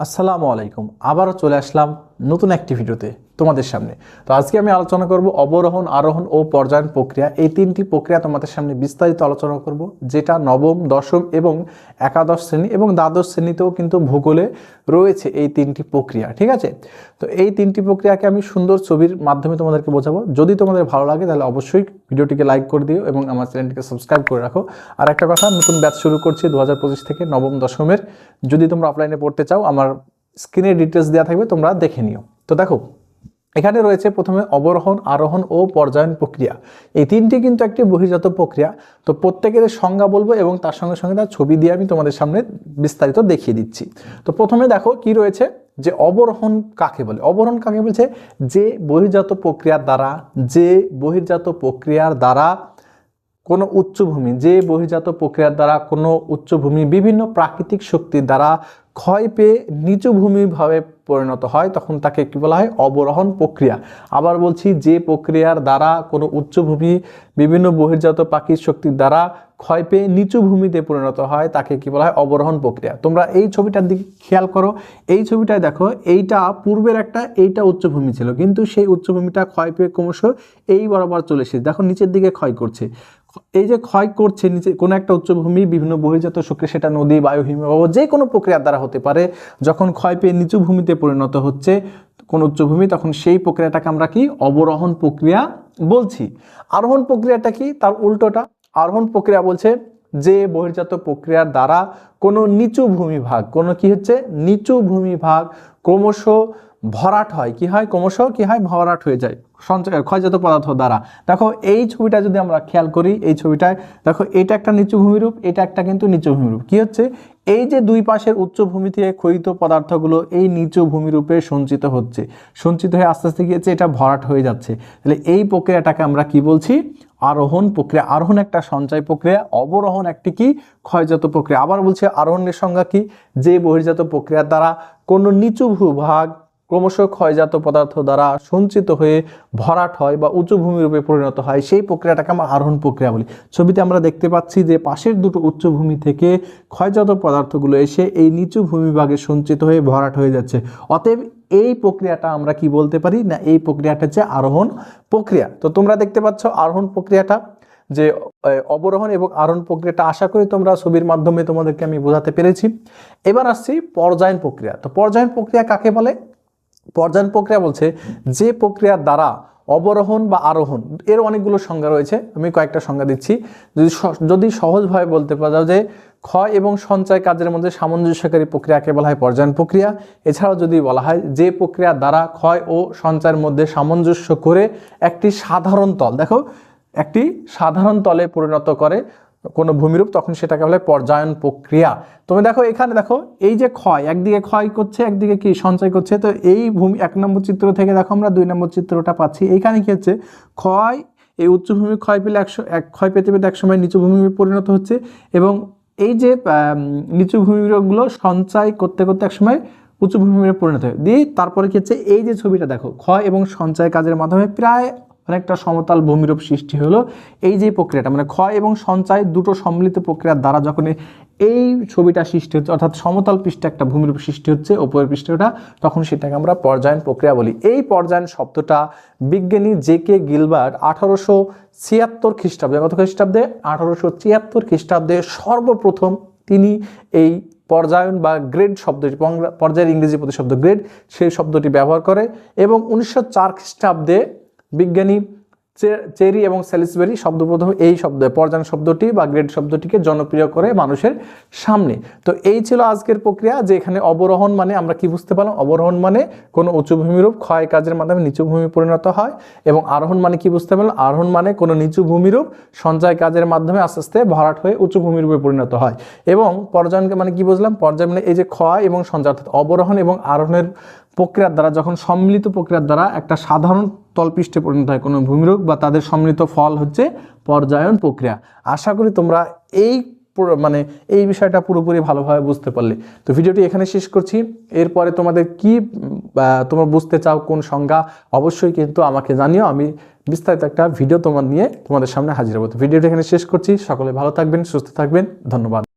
আসসালামু আলাইকুম। আবারও চলে আসলাম নতুন একটি ভিডিওতে। তোমাদের সামনে। তো আজকে আমি আলোচনা করব অবরোহণ, আরোহণ ও পর্যায়ন প্রক্রিয়া। এই তিনটি প্রক্রিয়া তোমাদের সামনে বিস্তারিত আলোচনা করব, যেটা নবম, দশম এবং একাদশ শ্রেণি এবং দ্বাদশ শ্রেণীতেও কিন্তু ভূগোলে রয়েছে এই তিনটি প্রক্রিয়া, ঠিক আছে? তো এই তিনটি প্রক্রিয়াকে আমি সুন্দর ছবির মাধ্যমে তোমাদেরকে বোঝাবো। যদি তোমাদের ভালো লাগে তাহলে অবশ্যই ভিডিওটিকে লাইক করে দিও এবং আমার চ্যানেলটিকে সাবস্ক্রাইব করে রাখো। আর একটা কথা, নতুন ব্যাচ শুরু করছি দু হাজার পঁচিশ থেকে নবম, দশমের। যদি তোমরা অফলাইনে পড়তে চাও, আমার স্ক্রিনে ডিটেলস দেওয়া থাকবে, তোমরা দেখে নিও। তো দেখো এখানে রয়েছে প্রথমে অবরোহণ, আরোহণ ও পর্যায়ন প্রক্রিয়া। এই তিনটি কিন্তু একটি বহির্জাত প্রক্রিয়া। তো প্রত্যেকের সংজ্ঞা বলব এবং তার সঙ্গে সঙ্গে তার ছবি দিয়ে আমি তোমাদের সামনে বিস্তারিত দেখিয়ে দিচ্ছি। তো প্রথমে দেখো কি রয়েছে যে অবরোহণ কাকে বলে? অবরোহণ কাকে বলছে? যে বহির্জাত প্রক্রিয়ার দ্বারা, যে বহির্জাত প্রক্রিয়ার দ্বারা কোনো উচ্চভূমি, যে বহির্জাত প্রক্রিয়ার দ্বারা কোনো উচ্চভূমি বিভিন্ন প্রাকৃতিক শক্তির দ্বারা ক্ষয় পেয়ে নিচু ভূমিভাবে পরিণত হয়, তখন তাকে কি বলা হয়? অবরোহণ প্রক্রিয়া। আবার বলছি, যে প্রক্রিয়ার দ্বারা কোনো উচ্চভূমি বিভিন্ন বহির্জাত প্রাকৃতিক শক্তির দ্বারা ক্ষয় পেয়ে নিচু ভূমিতে পরিণত হয়, তাকে কি বলা হয়? অবরোহণ প্রক্রিয়া। তোমরা এই ছবিটার দিকে খেয়াল করো। এই ছবিটায় দেখো, এইটা পূর্বের একটা, এইটা উচ্চভূমি ছিল। কিন্তু সেই উচ্চভূমিটা ক্ষয় পেয়ে ক্রমশ এই বরাবর চলে এসেছে। দেখো, নিচের দিকে ক্ষয় করছে। এই যে ক্ষয় করছে নিচে কোনো একটা উচ্চভূমি বিভিন্ন বহির্জাত শক্তি সেটা নদী, বায়ু হিমবাহ যে কোনো প্রক্রিয়ার দ্বারা হতে পারে। যখন ক্ষয় পেয়ে নিচু ভূমিতে পরিণত হচ্ছে কোন উচ্চভূমি তখন সেই প্রক্রিয়াটাকে আমরা কি? অবরোহণ প্রক্রিয়া বলছি। আরোহণ প্রক্রিয়াটা কি? তার উল্টোটা। আরোহণ প্রক্রিয়া বলছে যে বহির্জাত প্রক্রিয়ার দ্বারা কোনো নিচু ভূমিভাগ কোনো কি হচ্ছে? নিচু ভূমিভাগ ক্রমশ ভরাট হয়। কি হয়? ক্রমশ কি হয়? ভরাট হয়ে যায়। সঞ্চয়, ক্ষয়জাত পদার্থ দ্বারা। দেখো, এই ছবিটা যদি আমরা খেয়াল করি, এই ছবিটায়, দেখো, এটা একটা নিচু ভূমিরূপ, এটা একটা কিন্তু নিচু ভূমিরূপ। কি হচ্ছে? এই যে দুই পাশের উচ্চভূমি থেকে ক্ষয়িত পদার্থগুলো এই নিচু ভূমিরূপে সঞ্চিত হচ্ছে। সঞ্চিত হয়ে আস্তে আস্তে গিয়েছে, এটা ভরাট হয়ে যাচ্ছে। তাহলে এই প্রক্রিয়াটাকে আমরা কি বলছি? আরোহণ প্রক্রিয়া। আরোহণ একটা সঞ্চয় প্রক্রিয়া, অবরোহণ একটি কি? ক্ষয়জাত প্রক্রিয়া। আবার বলছে, আরোহণের সংজ্ঞা কি? যে বহির্জাত প্রক্রিয়ার দ্বারা কোনো নিচু ভূভাগ ক্রমশ ক্ষয়জাত পদার্থ দ্বারা সঞ্চিত হয়ে ভরাট হয় বা উঁচু ভূমিরূপে পরিণত হয়, সেই প্রক্রিয়াটাকে আমরা আরোহণ প্রক্রিয়া বলি। ছবিতে আমরা দেখতে পাচ্ছি যে পাশের দুটো উচ্চভূমি থেকে ক্ষয়জাত পদার্থগুলো এসে এই নিচু ভূমিভাগে সঞ্চিত হয়ে ভরাট হয়ে যাচ্ছে। অতএব এই প্রক্রিয়াটা আমরা কি বলতে পারি না, এই প্রক্রিয়াটা হচ্ছে আরোহণ প্রক্রিয়া। তো তোমরা দেখতে পাচ্ছ আরোহণ প্রক্রিয়াটা, যে অবরোহণ এবং আরোহণ প্রক্রিয়াটা আশা করি তোমরা ছবির মাধ্যমে তোমাদেরকে আমি বোঝাতে পেরেছি। এবার আসছি পর্যায়ন প্রক্রিয়া। তো পর্যায়ন প্রক্রিয়া কাকে বলে? পর্যায়ন প্রক্রিয়া বলছে যে প্রক্রিয়ার দ্বারা অবরোহণ বা আরোহণ, এর অনেকগুলো সংজ্ঞা রয়েছে, আমি কয়েকটা সংজ্ঞা দিচ্ছি। যদি যদি সহজভাবে বলতে পারা যে ক্ষয় এবং সঞ্চয় কাজের মধ্যে সামঞ্জস্যকারী প্রক্রিয়াকে বলা হয় পর্যায়ন প্রক্রিয়া, এছাড়াও যদি বলা হয় যে প্রক্রিয়ার দ্বারা ক্ষয় ও সঞ্চয়ের মধ্যে সামঞ্জস্য করে একটি সাধারণ তল, দেখো, একটি সাধারণ তলে পরিণত করে কোনো ভূমিরূপ, তখন সেটাকে বলে পর্যায়ন প্রক্রিয়া। তুমি দেখো এখানে দেখো, এই যে ক্ষয়, একদিকে ক্ষয় করছে, একদিকে কি সঞ্চয় করছে, তো এই ভূমি, এক নম্বর চিত্র থেকে দেখো আমরা দুই নম্বর চিত্রটা পাচ্ছি। এইখানে কি হচ্ছে? ক্ষয়, এই উচ্চভূমি ক্ষয় পেলে একশো, এক ক্ষয় পেতে পেতে একসময় নিচু ভূমি পরিণত হচ্ছে এবং এই যে নিচু ভূমিগুলো সঞ্চয় করতে করতে একসময় উঁচু ভূমিতে পরিণত হয়। দিয়ে তারপরে কি হচ্ছে? এই যে ছবিটা দেখো, ক্ষয় এবং সঞ্চয় কাজের মাধ্যমে প্রায় অনেকটা সমতল ভূমিরূপ সৃষ্টি হলো। এই যে প্রক্রিয়াটা মানে ক্ষয় এবং সঞ্চয় দুটো সম্মিলিত প্রক্রিয়ার দ্বারা যখন এই ছবিটা সৃষ্টি হচ্ছে, অর্থাৎ সমতল পৃষ্ঠে একটা ভূমিরূপ সৃষ্টি হচ্ছে ওপরের পৃষ্ঠটা তখন সেটাকে আমরা পর্যায়ন প্রক্রিয়া বলি। এই পর্যায়ন শব্দটা বিজ্ঞানী জে কে গিলবার্ট আঠারোশো ছিয়াত্তর খ্রিস্টাব্দে, কত খ্রিস্টাব্দে? আঠারোশো ছিয়াত্তর খ্রিস্টাব্দে সর্বপ্রথম তিনি এই পর্যায়ন বা গ্রেড শব্দটি পর্যায়ের ইংরেজি প্রতিশব্দ গ্রেড, সেই শব্দটি ব্যবহার করে এবং উনিশশো চার খ্রিস্টাব্দে বিজ্ঞানী চেরি এবং স্যালিসবেরি শব্দপ্রথম এই শব্দ পর্যান শব্দটি বা গ্রেড শব্দটিকে জনপ্রিয় করে মানুষের সামনে। তো এই ছিল আজকের প্রক্রিয়া যে এখানে অবরোহণ মানে আমরা কি বুঝতে পারলাম? অবরোহণ মানে কোনো উঁচু ভূমিরূপ ক্ষয় কাজের মাধ্যমে নিচু ভূমি পরিণত হয় এবং আরোহণ মানে কি বুঝতে পারলাম? আরোহণ মানে কোনো নিচু ভূমিরূপ সঞ্চয় কাজের মাধ্যমে আস্তে আস্তে ভরাট হয়ে উঁচু ভূমিরূপে পরিণত হয়। এবং পর্যায়নকে মানে কি বুঝলাম? পর্যায় মানে এই যে ক্ষয় এবং সঞ্চয়, অর্থাৎ অবরোহণ এবং আরোহণের প্রক্রিয়ার দ্বারা, যখন সম্মিলিত প্রক্রিয়ার দ্বারা একটা সাধারণ তলপৃষ্ঠে পরিণত হয় কোনো ভূমিরূপ বা তাদের সম্মিলিত ফল হচ্ছে পর্যায়ন প্রক্রিয়া। আশা করি তোমরা এই মানে এই বিষয়টা পুরোপুরি ভালোভাবে বুঝতে পারলে। তো ভিডিওটি এখানে শেষ করছি। এরপরে তোমাদের কি তোমরা বুঝতে চাও কোন সংজ্ঞা, অবশ্যই কিন্তু আমাকে জানিও। আমি বিস্তারিত একটা ভিডিও তোমার নিয়ে তোমাদের সামনে হাজির হব। তো ভিডিওটি এখানে শেষ করছি। সকলে ভালো থাকবেন, সুস্থ থাকবেন। ধন্যবাদ।